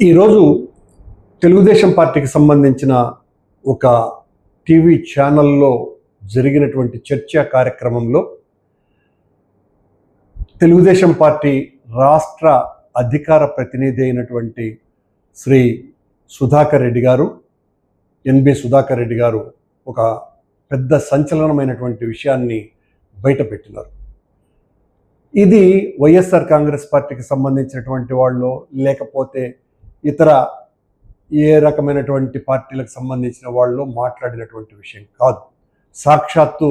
ఈరోజు తెలుగుదేశం పార్టీకి సంబంధించిన ఒక టీవీ ఛానల్లో జరిగినటువంటి చర్చా కార్యక్రమంలో తెలుగుదేశం పార్టీ రాష్ట్ర అధికార ప్రతినిధి అయినటువంటి శ్రీ సుధాకర్ రెడ్డి గారు ఎన్బి సుధాకర్ రెడ్డి గారు ఒక పెద్ద సంచలనమైనటువంటి విషయాన్ని బయటపెట్టినారు. ఇది వైఎస్ఆర్ కాంగ్రెస్ పార్టీకి సంబంధించినటువంటి వాళ్ళు లేకపోతే ఇతర ఏ రకమైనటువంటి పార్టీలకు సంబంధించిన వాళ్ళు మాట్లాడినటువంటి విషయం కాదు. సాక్షాత్తు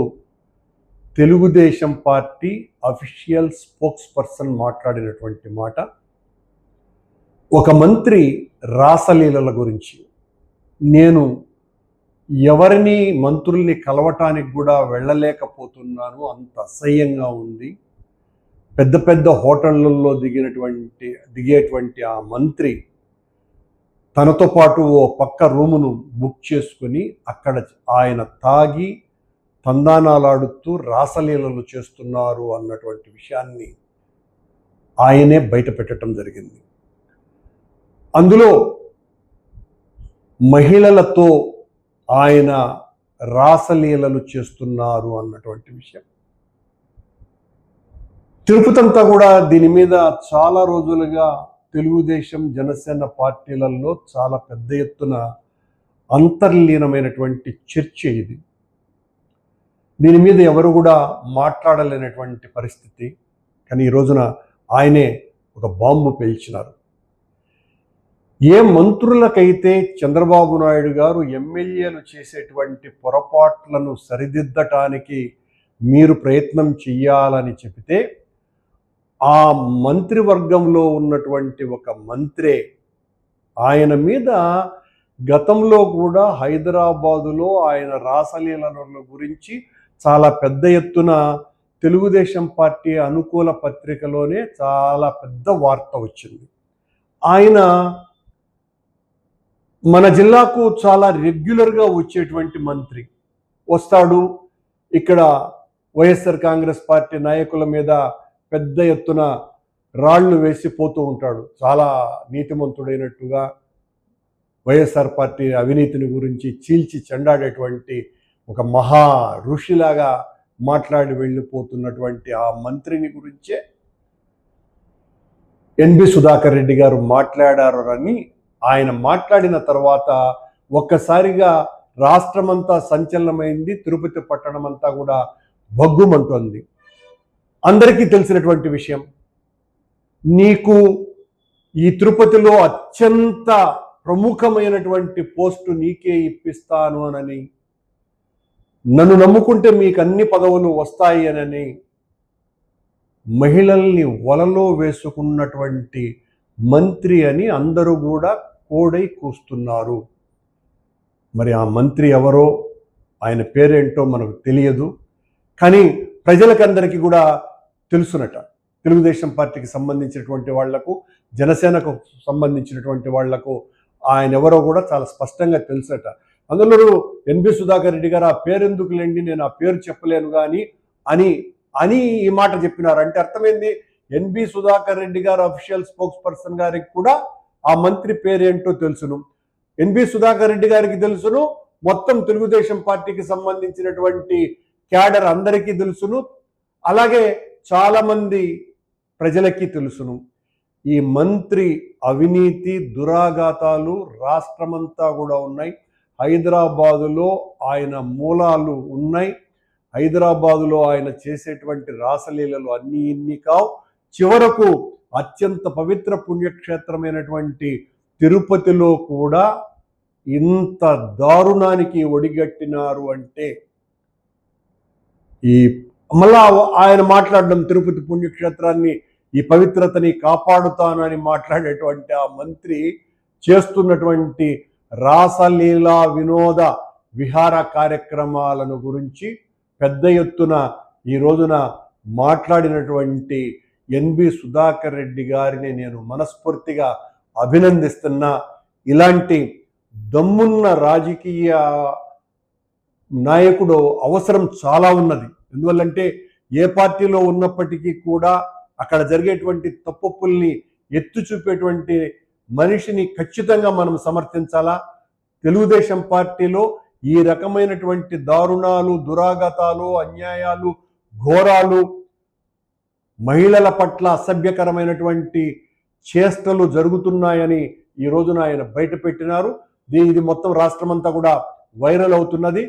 Telugu Desam party official spokesperson మాట్లాడినటువంటి మాట ఒక మంత్రి రాసలీలల గురించి నేను ఎవరిని మంత్రుల్ని కలవటానికి కూడా వెళ్ళలేకపోతున్నాను అంత అసహ్యంగా ఉంది. పెద్ద పెద్ద హోటళ్ళలో దిగినటువంటి దిగేటువంటి ఆ మంత్రి తనతో పాటు ఓ పక్క రూమును బుక్ చేసుకుని అక్కడ ఆయన తాగి తందానాలాడుతూ రాసలీలలు చేస్తున్నారు అన్నటువంటి విషయాన్ని ఆయనే బయటపెట్టడం జరిగింది. అందులో మహిళలతో ఆయన రాసలీలలు చేస్తున్నారు అన్నటువంటి విషయం. తిరుపతంతా కూడా దీని మీద చాలా రోజులుగా తెలుగుదేశం జనసేన పార్టీలలో చాలా పెద్ద ఎత్తున అంతర్లీనమైనటువంటి చర్చ ఇది. దీని మీద ఎవరు కూడా మాట్లాడలేనటువంటి పరిస్థితి. కానీ ఈ రోజున ఆయనే ఒక బాంబు పేల్చినారు. ఏ మంత్రులకైతే చంద్రబాబు నాయుడు గారు ఎమ్మెల్యేలు చేసేటువంటి పొరపాట్లను సరిదిద్దటానికి మీరు ప్రయత్నం చెయ్యాలని చెబితే ఆ మంత్రివర్గంలో ఉన్నటువంటి ఒక మంత్రే ఆయన మీద గతంలో కూడా హైదరాబాదులో ఆయన రాసలీలల గురించి చాలా పెద్ద ఎత్తున తెలుగుదేశం పార్టీ అనుకూల పత్రికలోనే చాలా పెద్ద వార్త వచ్చింది. ఆయన మన జిల్లాకు చాలా రెగ్యులర్గా వచ్చేటువంటి మంత్రి వస్తాడు. ఇక్కడ వైఎస్ఆర్ కాంగ్రెస్ పార్టీ నాయకుల మీద పెద్ద ఎత్తున రాళ్ళు వేసి పోతూ ఉంటాడు. చాలా నీతిమంతుడైనట్టుగా వైఎస్ఆర్ పార్టీ అవినీతిని గురించి చీల్చి చెండాడేటువంటి ఒక మహా ఋషిలాగా మాట్లాడి వెళ్ళిపోతున్నటువంటి ఆ మంత్రిని గురించే ఎన్బి సుధాకర్ రెడ్డి గారు మాట్లాడారు అని ఆయన మాట్లాడిన తర్వాత ఒక్కసారిగా రాష్ట్రమంతా సంచలనమైంది తిరుపతి పట్టణం అంతా కూడా భగ్గుమంటోంది. అందరికీ తెలిసినటువంటి విషయం. నీకు ఈ తిరుపతిలో అత్యంత ప్రముఖమైనటువంటి పోస్టు నీకే ఇప్పిస్తాను అనని నన్ను నమ్ముకుంటే మీకు అన్ని పదవులు వస్తాయి అనని మహిళల్ని వలలో వేసుకున్నటువంటి మంత్రి అని అందరూ కూడా కోడై కూస్తున్నారు. మరి ఆ మంత్రి ఎవరో ఆయన పేరేంటో మనకు తెలియదు. కానీ ప్రజలకందరికీ కూడా తెలుసునట. తెలుగుదేశం పార్టీకి సంబంధించినటువంటి వాళ్ళకు జనసేనకు సంబంధించినటువంటి వాళ్ళకు ఆయన ఎవరో కూడా చాలా స్పష్టంగా తెలుసట అందులో ఎన్బి సుధాకర్ రెడ్డి గారు ఆ పేరు ఎందుకు లేండి నేను ఆ పేరు చెప్పలేను కానీ అని అని ఈ మాట చెప్పినారు. అంటే అర్థమైంది ఎన్బి సుధాకర్ రెడ్డి గారు అఫీషియల్ స్పోక్స్ పర్సన్ గారికి కూడా ఆ మంత్రి పేరేంటో తెలుసును. ఎన్బి సుధాకర్ రెడ్డి గారికి తెలుసును మొత్తం తెలుగుదేశం పార్టీకి సంబంధించినటువంటి క్యాడర్ అందరికీ తెలుసును. అలాగే చాలామంది ప్రజలకి తెలుసును. ఈ మంత్రి అవినీతి దురాఘాతాలు రాష్ట్రమంతా కూడా ఉన్నాయి. హైదరాబాదులో ఆయన మూలాలు ఉన్నాయి. హైదరాబాదులో ఆయన చేసేటువంటి రాసలీలలు అన్నీ ఇన్ని కావు. చివరకు అత్యంత పవిత్ర పుణ్యక్షేత్రమైనటువంటి తిరుపతిలో కూడా ఇంత దారుణానికి ఒడిగట్టినారు అంటే ఈ మళ్ళా ఆయన మాట్లాడడం తిరుపతి పుణ్యక్షేత్రాన్ని ఈ పవిత్రతని కాపాడుతానని మాట్లాడేటువంటి ఆ మంత్రి చేస్తున్నటువంటి రాసలీలా వినోద విహార కార్యక్రమాలను గురించి పెద్ద ఎత్తున ఈ రోజున మాట్లాడినటువంటి ఎన్బి సుధాకర్ రెడ్డి గారిని నేను మనస్ఫూర్తిగా అభినందిస్తున్నా. ఇలాంటి దమ్మున్న రాజకీయ నాయకుడు అవసరం చాలా ఉన్నది. ఎందువల్లంటే ఏ పార్టీలో ఉన్నప్పటికీ కూడా అక్కడ జరిగేటువంటి తప్పుల్ని ఎత్తు చూపేటువంటి మనిషిని ఖచ్చితంగా మనం సమర్థించాలా? తెలుగుదేశం పార్టీలో ఈ రకమైనటువంటి దారుణాలు దురాగతాలు అన్యాయాలు ఘోరాలు మహిళల పట్ల అసభ్యకరమైనటువంటి చేష్టలు జరుగుతున్నాయని ఈ రోజున ఆయన బయటపెట్టినారు. ఇది మొత్తం రాష్ట్రమంతా కూడా వైరల్ అవుతున్నది.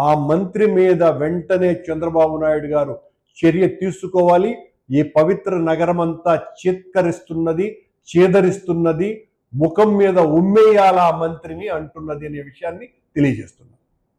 ఆ మంత్రి మీద వెంటనే చంద్రబాబు నాయుడు గారు చర్య తీసుకోవాలి. ఈ పవిత్ర నగరమంతా చిత్కరిస్తున్నది చేదరిస్తున్నది ముఖం మీద ఉమ్మేయాల ఆ మంత్రిని అంటున్నది అనే విషయాన్ని తెలియజేస్తున్నారు